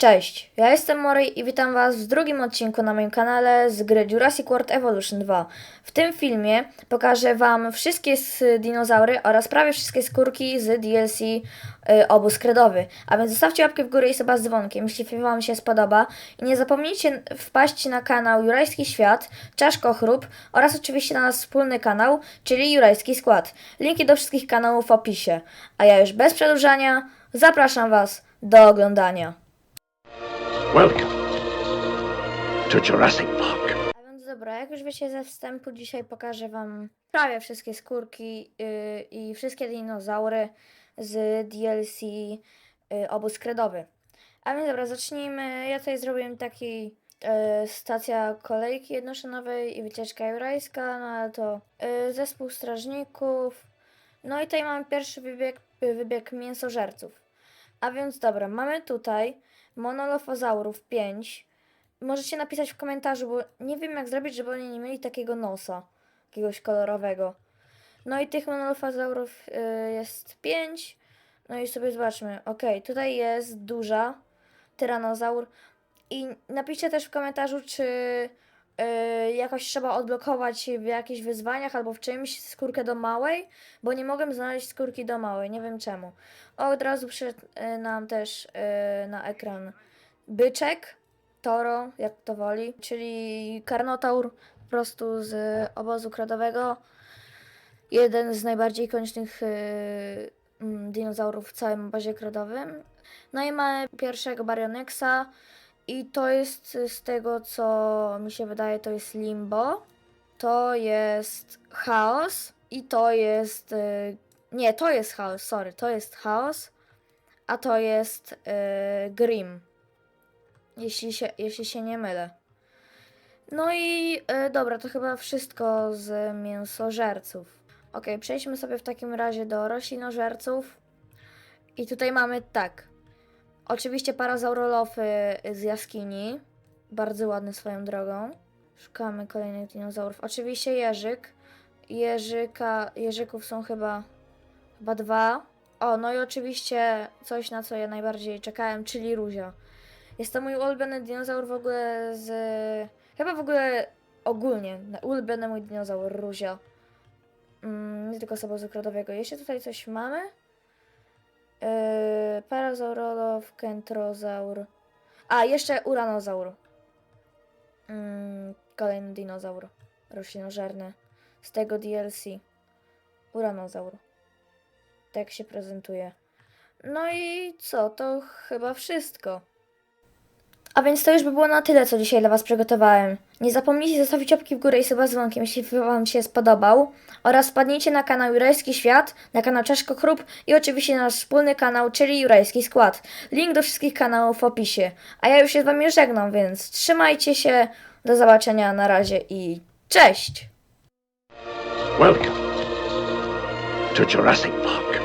Cześć, ja jestem Morej i witam Was w drugim odcinku na moim kanale z gry Jurassic World Evolution 2. W tym filmie pokażę Wam wszystkie dinozaury oraz prawie wszystkie skórki z DLC y, Obóz Kredowy. A więc zostawcie łapkę w górę i suba z dzwonkiem, jeśli film Wam się spodoba. I nie zapomnijcie wpaść na kanał Jurajski Świat, Czaszko Chrób oraz oczywiście na nasz wspólny kanał, czyli Jurajski Skład. Linki do wszystkich kanałów w opisie. A ja już bez przedłużania zapraszam Was do oglądania. Welcome to Jurassic Park. A więc dobra, jak już wiecie ze wstępu, dzisiaj pokażę Wam prawie wszystkie skórki yy, i wszystkie dinozaury z DLC yy, Obóz Kredowy. A więc dobra, zacznijmy. Ja tutaj zrobiłem taki yy, stacja kolejki jednoszynowej i wycieczka jurajska, no ale to yy, zespół strażników. No i tutaj mamy pierwszy wybieg, wybieg mięsożerców. A więc dobra, mamy tutaj monolofozaurów 5, Możecie napisać w komentarzu, bo nie wiem jak zrobić, żeby oni nie mieli takiego nosa, jakiegoś kolorowego. No i tych monolofozaurów y, jest 5. No i sobie zobaczmy. Ok, tutaj jest duża tyranozaur. I napiszcie też w komentarzu, czy y, jakoś trzeba odblokować w jakichś wyzwaniach albo w czymś skórkę do małej, bo nie mogłem znaleźć skórki do małej, nie wiem czemu. Od razu przyszedł y, nam też y, na ekran byczek. Toro, jak to woli, czyli karnotaur po prostu z obozu kradowego. Jeden z najbardziej ikonicznych yy, dinozaurów w całym obozie kradowym. No i mamy pierwszego Baryonyxa i to jest z tego, co mi się wydaje, to jest Limbo. To jest Chaos i to jest... Yy, nie, to jest Chaos, sorry, to jest Chaos, a to jest yy, Grim jeśli się, jeśli się nie mylę. No i e, dobra, to chyba wszystko z mięsożerców. Ok, przejdźmy sobie w takim razie do roślinożerców. I tutaj mamy tak. Oczywiście parazaurolofy z jaskini. Bardzo ładny swoją drogą. Szukamy kolejnych dinozaurów. Oczywiście jeżyk. Jeżyka, jeżyków są chyba, chyba dwa. O, no i oczywiście coś, na co ja najbardziej czekałem, czyli ruzia. Jest to mój ulubiony dinozaur w ogóle z... Chyba w ogóle ogólnie ulubiony mój dinozaur, Ruzia. Mm, nie tylko z obozu krodowego. Jeszcze tutaj coś mamy? Yy, Parazaurolof, Kentrozaur. A, jeszcze Uranozaur. Mm, kolejny dinozaur roślinożerny z tego DLC. Uranozaur. Tak się prezentuje. No i co? To chyba wszystko. A więc to już by było na tyle, co dzisiaj dla Was przygotowałem. Nie zapomnijcie zostawić łapki w górę i suba dzwonkiem, jeśli Wam się spodobał. Oraz wpadnijcie na kanał Jurajski Świat, na kanał Czeszko Chrób i oczywiście na nasz wspólny kanał, czyli Jurajski Skład. Link do wszystkich kanałów w opisie. A ja już się z Wami żegnam, więc trzymajcie się, do zobaczenia, na razie i cześć! Welcome to Jurassic Park.